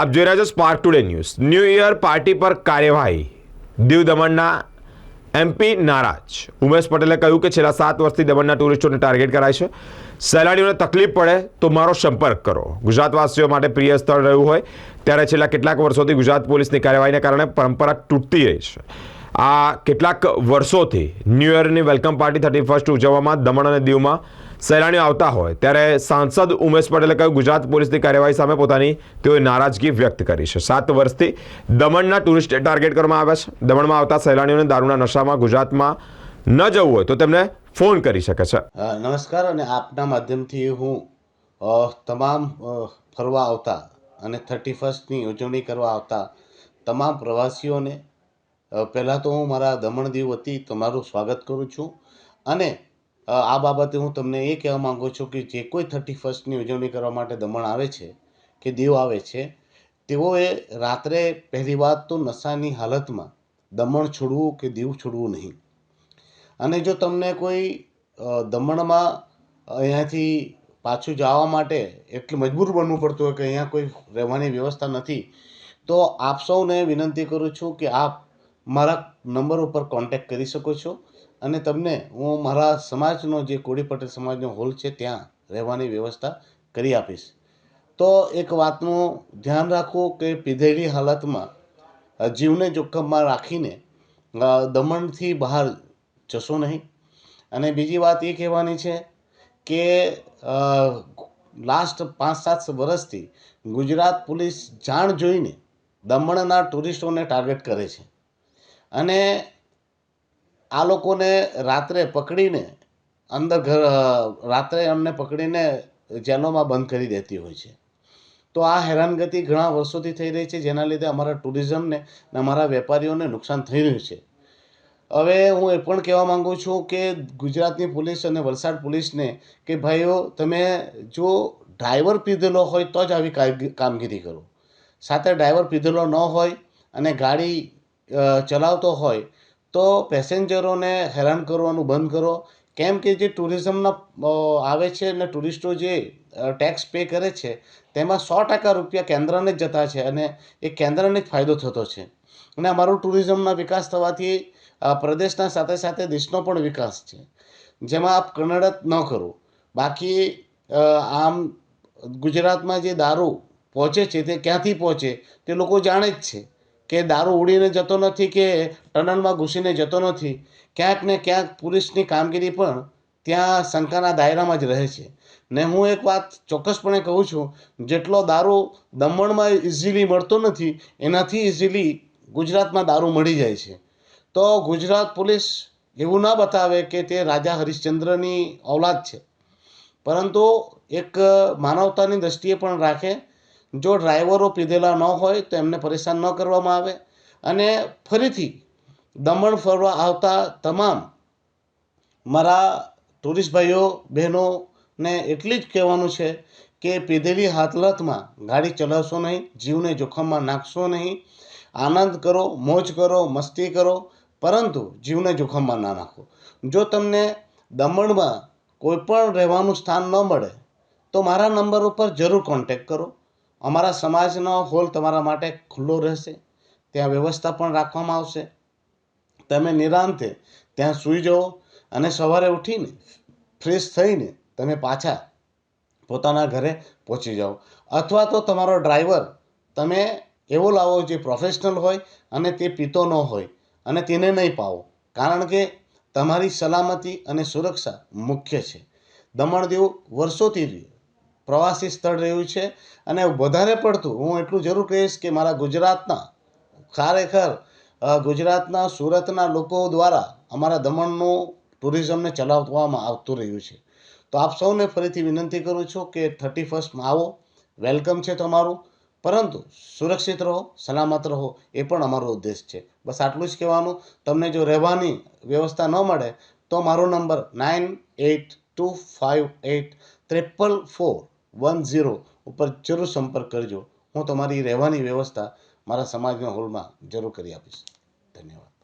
આપ જોઈ રહ્યા છો Spark Today News New Year party પર કાર્યવાહી. દીવ દમણના એમપી નારાજ. ઉમેશ પટેલે કહ્યું કે છેલ્લા સાત વર્ષથી દમણના ટુરિસ્ટોને ટાર્ગેટ કરાય છે. સહેલાણીઓને તકલીફ પડે તો મારો સંપર્ક કરો. ગુજરાતવાસીઓ માટે પ્રિય સ્થળ રહ્યું હોય ત્યારે છેલ્લા કેટલાક વર્ષોથી ગુજરાત પોલીસની કાર્યવાહીને કારણે પરંપરા તૂટતી રહી છે. આ કેટલાક વર્ષોથી ન્યૂ ઇયરની વેલકમ પાર્ટી થર્ટી ફર્સ્ટ ઉજવવામાં દમણ અને દીવમાં સહેલાણીઓ આવતા હોય, ત્યારે સાંસદ ઉમેશ પટેલે કહ્યું, ગુજરાત પોલીસની કાર્યવાહી સામે પોતાની તેઓએ નારાજગી વ્યક્ત કરી છે. સાત વર્ષથી દમણના ટુરિસ્ટ ટાર્ગેટ કરવામાં આવ્યા છે. દમણમાં આવતા સહેલાણીઓને દારૂના નશામાં ગુજરાતમાં ન જવું હોય તો તેમને ફોન કરી શકે છે. નમસ્કાર અને આપના માધ્યમથી હું તમામ ફરવા આવતા અને થર્ટી ફર્સ્ટની ઉજવણી કરવા આવતા તમામ પ્રવાસીઓને પહેલાં તો હું મારા દમણ દીવ વતી તમારું સ્વાગત કરું છું અને આ બાબતે હું તમને એ કહેવા માગું છું કે જે કોઈ થર્ટી ફર્સ્ટની ઉજવણી કરવા માટે દમણ આવે છે, કે દીવ આવે છે, તેઓએ રાત્રે પહેલી વાત તો નશાની હાલતમાં દમણ છોડવું કે દીવ છોડવું નહીં. અને જો તમને કોઈ દમણમાં અહીંયાથી પાછું જવા માટે એટલું મજબૂર બનવું પડતું હોય કે અહીંયા કોઈ રહેવાની વ્યવસ્થા નથી, તો આપ સૌને વિનંતી કરું છું કે આપ મારા નંબર ઉપર કોન્ટેક્ટ કરી શકો છો. અને તમને હું મારા સમાજનો જે કોળી પટેલ સમાજનો હોલ છે, ત્યાં રહેવાની વ્યવસ્થા કરી આપીશ. તો એક વાતનું ધ્યાન રાખવું કે પીધેલી હાલતમાં જીવને જોખમમાં રાખીને દમણથી બહાર જશો નહીં. અને બીજી વાત એ કહેવાની છે કે લાસ્ટ પાંચ સાત વર્ષથી ગુજરાત પોલીસ જાણ જોઈને દમણના ટુરિસ્ટોને ટાર્ગેટ કરે છે. અને આ લોકોને રાત્રે પકડીને અંદર ઘર રાત્રે અમને પકડીને જેલોમાં બંધ કરી દેતી હોય છે. તો આ હેરાનગતિ ઘણા વર્ષોથી થઈ રહી છે, જેના લીધે અમારા ટુરિઝમને અને અમારા વેપારીઓને નુકસાન થઈ રહ્યું છે. હવે હું એ પણ કહેવા માંગુ છું કે ગુજરાતની પોલીસ અને વલસાડ પોલીસને કે ભાઈઓ, તમે જો ડ્રાઈવર પીધેલો હોય તો જ આવી કામગીરી કરો. સાથે ડ્રાઈવર પીધેલો ન હોય અને ગાડી ચલાવતો હોય તો પેસેન્જરોને હેરાન કરવાનું બંધ કરો. કેમ કે જે ટુરિઝમના આવે છે અને ટુરિસ્ટો જે ટેક્સ પે કરે છે, તેમાં સો ટકા રૂપિયા કેન્દ્રને જ જતા છે અને એ કેન્દ્રને જ ફાયદો થતો છે. અને અમારું ટુરિઝમના વિકાસ થવાથી પ્રદેશના સાથે સાથે દેશનો પણ વિકાસ છે. જેમાં આપ કન્નડત ન કરો. બાકી આમ ગુજરાતમાં જે દારૂ પહોંચે છે, તે ક્યાંથી પહોંચે, તે લોકો જાણે જ છે. કે દારૂ ઉડીને જતો નથી કે ટનલમાં ઘૂસીને જતો નથી, ક્યાંક ને ક્યાંક પોલીસની કામગીરી પણ ત્યાં શંકાના દાયરામાં જ રહે છે. ને હું એક વાત ચોક્કસપણે કહું છું, જેટલો દારૂ દમણમાં ઇઝીલી મળતો નથી, એનાથી ઇઝીલી ગુજરાતમાં દારૂ મળી જાય છે. તો ગુજરાત પોલીસ એવું ના બતાવે કે તે રાજા હરિશ્ચંદ્રની ઓલાદ છે. પરંતુ એક માનવતાની દ્રષ્ટિએ પણ રાખે જો ડ્રાઈવરો પીધેલા ન હોય તો એમને પરેશાન ન કરવામાં આવે. અને ફરીથી દમણ ફરવા આવતા તમામ મારા ટુરિસ્ટ ભાઈઓ, બહેનોને એટલી જ કહેવાનું છે કે પીધેલી હાલતમાં ગાડી ચલાવશો નહીં, જીવને જોખમમાં નાખશો નહીં. આનંદ કરો, મોજ કરો, મસ્તી કરો, પરંતુ જીવને જોખમમાં ના નાખો. જો તમને દમણમાં કોઈ પણ રહેવાનું સ્થાન ન મળે, તો મારા નંબર ઉપર જરૂર કોન્ટેક કરો. અમારા સમાજનો હોલ તમારા માટે ખુલ્લો રહેશે, ત્યાં વ્યવસ્થા પણ રાખવામાં આવશે. તમે નિરાંતે ત્યાં સૂઈ જાઓ અને સવારે ઉઠીને ફ્રેશ થઈને તમે પાછા પોતાના ઘરે પહોંચી જાઓ. અથવા તો તમારો ડ્રાઈવર તમે એવો લાવો જે પ્રોફેશનલ હોય અને તે પીતો ન હોય અને તેને નહીં પાવો. કારણ કે તમારી સલામતી અને સુરક્ષા મુખ્ય છે. દમણ દીવ વર્ષોથી પ્રવાસી સ્થળ રહ્યું છે. અને વધારે પડતું હું એટલું જરૂર કહીશ કે મારા ગુજરાતના, ખરેખર ગુજરાતના, સુરતના લોકો દ્વારા અમારા દમણનું ટુરિઝમને ચલાવવામાં આવતું રહ્યું છે. તો આપ સૌને ફરીથી વિનંતી કરું છું કે થર્ટી ફર્સ્ટમાં આવો. વેલકમ છે તમારું. પરંતુ સુરક્ષિત રહો, સલામત રહો, એ પણ અમારો ઉદ્દેશ છે. બસ આટલું જ કહેવાનું. તમને જો રહેવાની વ્યવસ્થા ન મળે તો મારો number nine eight two five eight triple four one zero ઉપર જરૂર સંપર્ક કરજો. હું તમારી રહેવાની વ્યવસ્થા મારા સમાજના હોલમાં જરૂર કરી આપીશ. ધન્યવાદ.